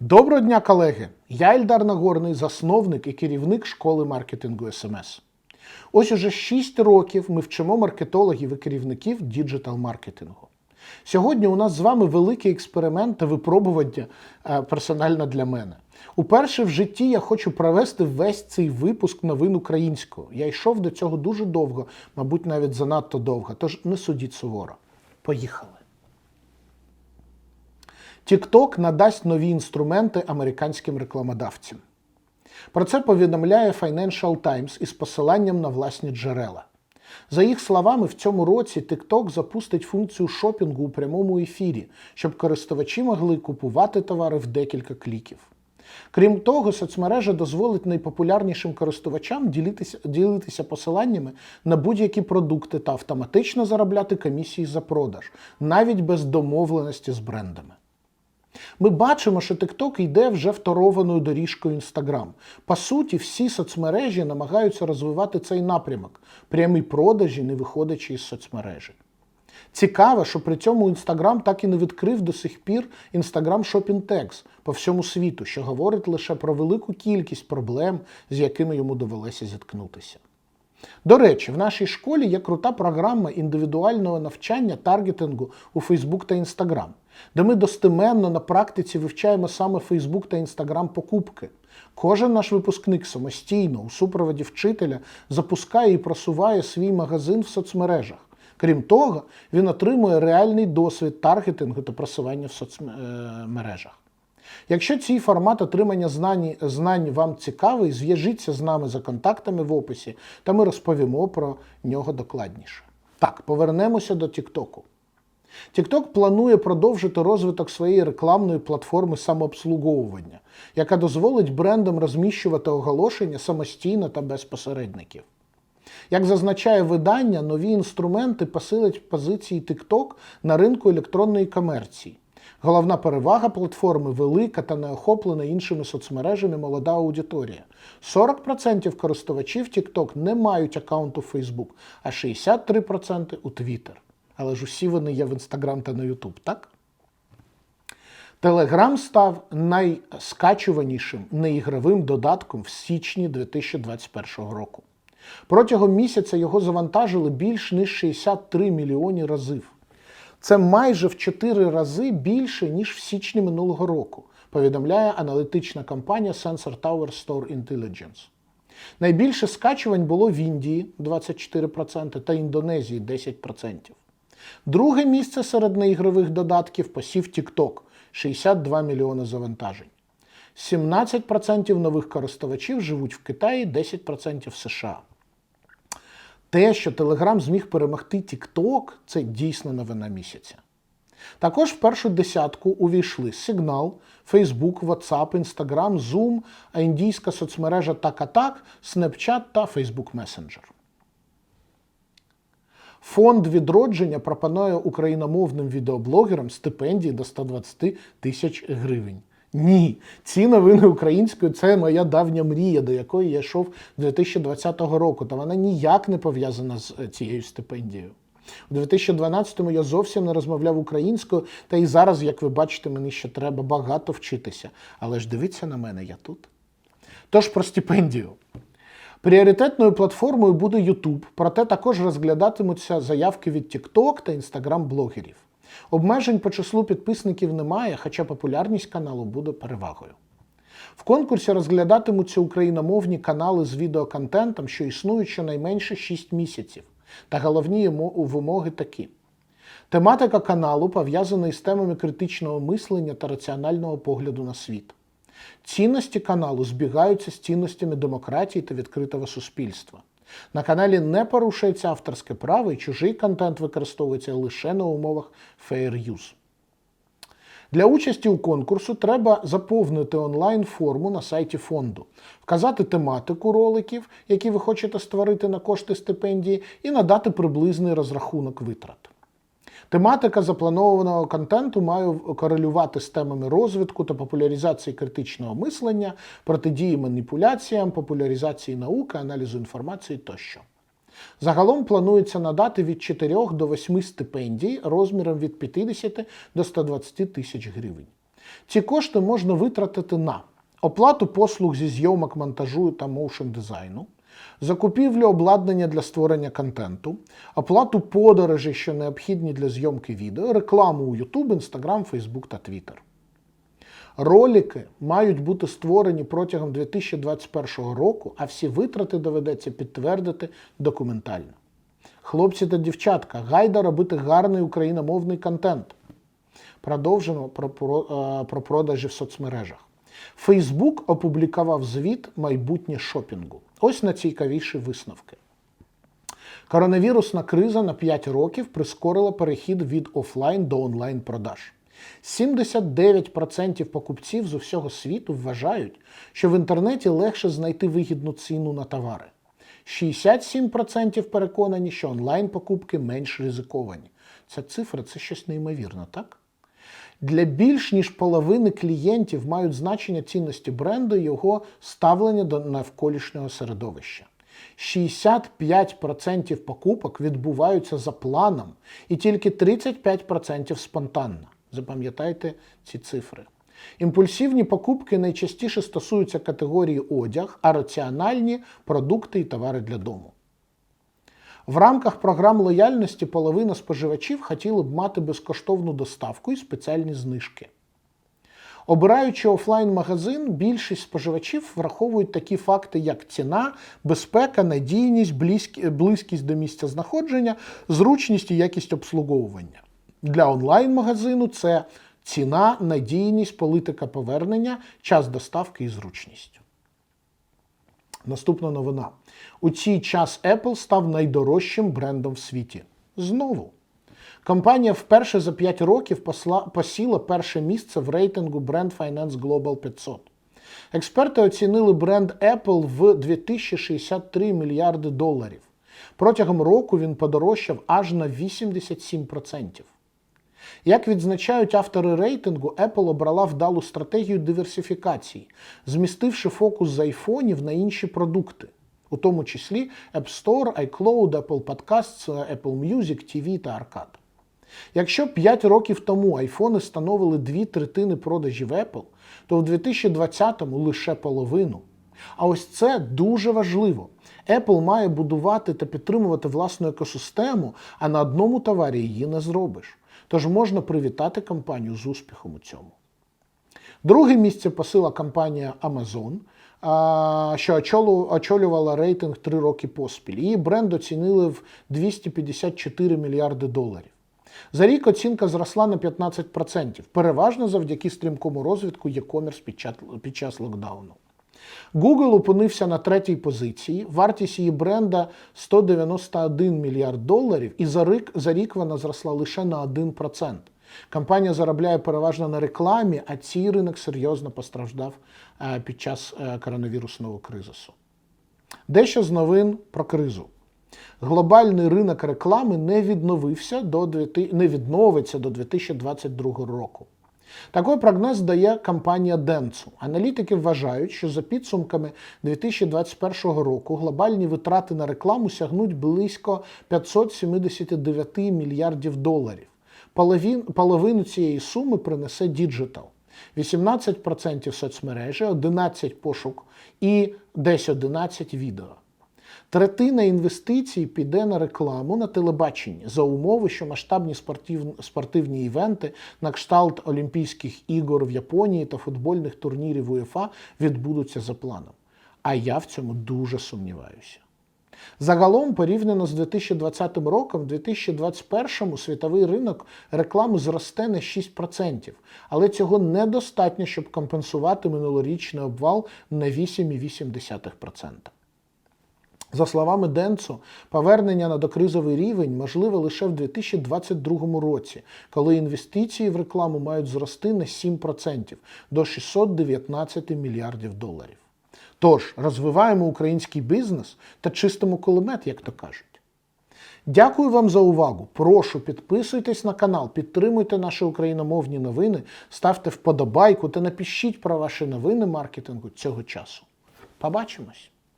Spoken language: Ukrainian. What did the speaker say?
Доброго дня, колеги! Я Ільдар Нагорний, засновник і керівник школи маркетингу СМС. Ось уже 6 років ми вчимо маркетологів і керівників діджитал-маркетингу. Сьогодні у нас з вами великий експеримент та випробування е, персонально для мене. Уперше в житті я хочу провести весь цей випуск новин українською. Я йшов до цього дуже довго, мабуть, навіть занадто довго, тож не судіть суворо. Поїхали. TikTok надасть нові інструменти американським рекламодавцям. Про це повідомляє Financial Times із посиланням на власні джерела. За їх словами, в цьому році TikTok запустить функцію шопінгу у прямому ефірі, щоб користувачі могли купувати товари в декілька кліків. Крім того, соцмережа дозволить найпопулярнішим користувачам ділитися, ділитися посиланнями на будь-які продукти та автоматично заробляти комісії за продаж, навіть без домовленості з брендами. Ми бачимо, що TikTok йде вже второваною доріжкою Instagram. По суті, всі соцмережі намагаються розвивати цей напрямок прямі продажі, не виходячи із соцмережі. Цікаво, що при цьому Instagram так і не відкрив до сих пір Instagram Shopping Tags по всьому світу, що говорить лише про велику кількість проблем, з якими йому довелося зіткнутися. До речі, в нашій школі є крута програма індивідуального навчання таргетингу у Facebook та Instagram, де ми достеменно на практиці вивчаємо саме Facebook та Instagram покупки. Кожен наш випускник самостійно у супроводі вчителя запускає і просуває свій магазин в соцмережах. Крім того, він отримує реальний досвід таргетингу та просування в соцмережах. Якщо цей формат отримання знань, знань вам цікавий, зв'яжіться з нами за контактами в описі, та ми розповімо про нього докладніше. Так, повернемося до TikTok. TikTok планує продовжити розвиток своєї рекламної платформи самообслуговування, яка дозволить брендам розміщувати оголошення самостійно та без посередників. Як зазначає видання, нові інструменти посилять позиції TikTok на ринку електронної комерції. Головна перевага платформи велика та не охоплена іншими соцмережами молода аудиторія. 40% користувачів TikTok не мають аккаунту Facebook, а 63% у Twitter. Але ж усі вони є в Instagram та на YouTube, так? Telegram став найскачуванішим неігровим додатком в січні 2021 року. Протягом місяця його завантажили більш ніж 63 мільйони разів. Це майже в 4 рази більше, ніж в січні минулого року, повідомляє аналітична компанія Sensor Tower Store Intelligence. Найбільше скачувань було в Індії 24% та Індонезії 10%. Друге місце серед неігрових додатків посів TikTok 62 мільйони завантажень. 17% нових користувачів живуть в Китаї, 10% в США. Те, що Telegram зміг перемогти TikTok, це дійсно новина місяця. Також в першу десятку увійшли Signal, Facebook, WhatsApp, Instagram, Zoom, а індійська соцмережа TakTak, Snapchat та Facebook Messenger. Фонд відродження пропонує україномовним відеоблогерам стипендії до 120 тисяч гривень. Ні, ці новини українською це моя давня мрія, до якої я йшов 2020 року, та вона ніяк не пов'язана з е, цією стипендією. У 2012-му я зовсім не розмовляв українською, та і зараз, як ви бачите, мені ще треба багато вчитися. Але ж дивіться на мене, я тут. Тож про стипендію. Пріоритетною платформою буде YouTube, проте також розглядатимуться заявки від TikTok та Instagram блогерів. Обмежень по числу підписників немає, хоча популярність каналу буде перевагою. В конкурсі розглядатимуться україномовні канали з відеоконтентом, що існують щонайменше 6 місяців. Та головні вимоги такі. Тематика каналу пов'язана із темами критичного мислення та раціонального погляду на світ. Цінності каналу збігаються з цінностями демократії та відкритого суспільства. На каналі не порушується авторське право і чужий контент використовується лише на умовах fair use. Для участі у конкурсу треба заповнити онлайн-форму на сайті фонду, вказати тематику роликів, які ви хочете створити на кошти стипендії, і надати приблизний розрахунок витрат. Тематика запланованого контенту має корелювати з темами розвитку та популяризації критичного мислення, протидії маніпуляціям, популяризації науки, аналізу інформації тощо. Загалом планується надати від 4 до 8 стипендій розміром від 50 до 120 тисяч гривень. Ці кошти можна витратити на оплату послуг зі зйомок, монтажу та моушн дизайну, закупівлю обладнання для створення контенту, оплату подорожей, що необхідні для зйомки відео, рекламу у YouTube, Instagram, Facebook та Twitter. Ролики мають бути створені протягом 2021 року, а всі витрати доведеться підтвердити документально. Хлопці та дівчатка, гайда робити гарний україномовний контент. Продовжено про, про, е, про продажі в соцмережах. Фейсбук опублікував звіт майбутнє шопінгу. Ось найцікавіші висновки. Коронавірусна криза на 5 років прискорила перехід від офлайн до онлайн продаж. 79% покупців з усього світу вважають, що в інтернеті легше знайти вигідну ціну на товари. 67% переконані, що онлайн-покупки менш ризиковані. Ця цифра це щось неймовірне, так? Для більш ніж половини клієнтів мають значення цінності бренду і його ставлення до навколишнього середовища. 65% покупок відбуваються за планом, і тільки 35% спонтанно. Запам'ятайте ці цифри. Імпульсивні покупки найчастіше стосуються категорії одяг, а раціональні продукти і товари для дому. В рамках програм лояльності половина споживачів хотіли б мати безкоштовну доставку і спеціальні знижки. Обираючи офлайн-магазин, більшість споживачів враховують такі факти, як ціна, безпека, надійність, близькі- близькість до місця знаходження, зручність і якість обслуговування. Для онлайн-магазину це ціна, надійність, політика повернення, час доставки і зручність. Наступна новина. У цей час Apple став найдорожчим брендом в світі. Знову. Компанія вперше за 5 років посіла перше місце в рейтингу Brand Finance Global 500. Експерти оцінили бренд Apple в 2063 мільярди доларів. Протягом року він подорожчав аж на 87%. Як відзначають автори рейтингу, Apple обрала вдалу стратегію диверсифікації, змістивши фокус з айфонів на інші продукти, у тому числі App Store, iCloud, Apple Podcasts, Apple Music, TV та Arcade. Якщо 5 років тому айфони становили дві третини продажів Apple, то в 2020-му лише половину. А ось це дуже важливо. Apple має будувати та підтримувати власну екосистему, а на одному товарі її не зробиш. Тож можна привітати компанію з успіхом у цьому. Друге місце посила компанія Amazon, що очолювала рейтинг 3 роки поспіль. Її бренд оцінили в 254 мільярди доларів. За рік оцінка зросла на 15%, переважно завдяки стрімкому розвитку e-commerce під час локдауну. Google опинився на третій позиції. Вартість її бренда 191 мільярд доларів, і за рік, за рік вона зросла лише на 1%. Компанія заробляє переважно на рекламі, а цей ринок серйозно постраждав е, під час е, коронавірусного кризису. Дещо з новин про кризу. Глобальний ринок реклами не відновився до 2000 не відновиться до 2022 року. Такий прогноз дає компанія Dentsu. Аналітики вважають, що за підсумками 2021 року глобальні витрати на рекламу сягнуть близько 579 мільярдів доларів. Половин, половину цієї суми принесе діджитал. 18% соцмережі, 11 пошук і десь 11 відео. Третина інвестицій піде на рекламу на телебаченні за умови, що масштабні спортив- спортивні івенти на кшталт Олімпійських ігор в Японії та футбольних турнірів УЄФА відбудуться за планом. А я в цьому дуже сумніваюся. Загалом, порівняно з 2020 роком, в 2021 світовий ринок реклами зросте на 6%, але цього недостатньо, щоб компенсувати минулорічний обвал на 8,8%. За словами Денцу, повернення на докризовий рівень можливе лише в 2022 році, коли інвестиції в рекламу мають зрости на 7% до 619 мільярдів доларів. Тож розвиваємо український бізнес та чистимо кулемет, як то кажуть. Дякую вам за увагу. Прошу підписуйтесь на канал, підтримуйте наші україномовні новини, ставте вподобайку та напишіть про ваші новини маркетингу цього часу. Побачимось!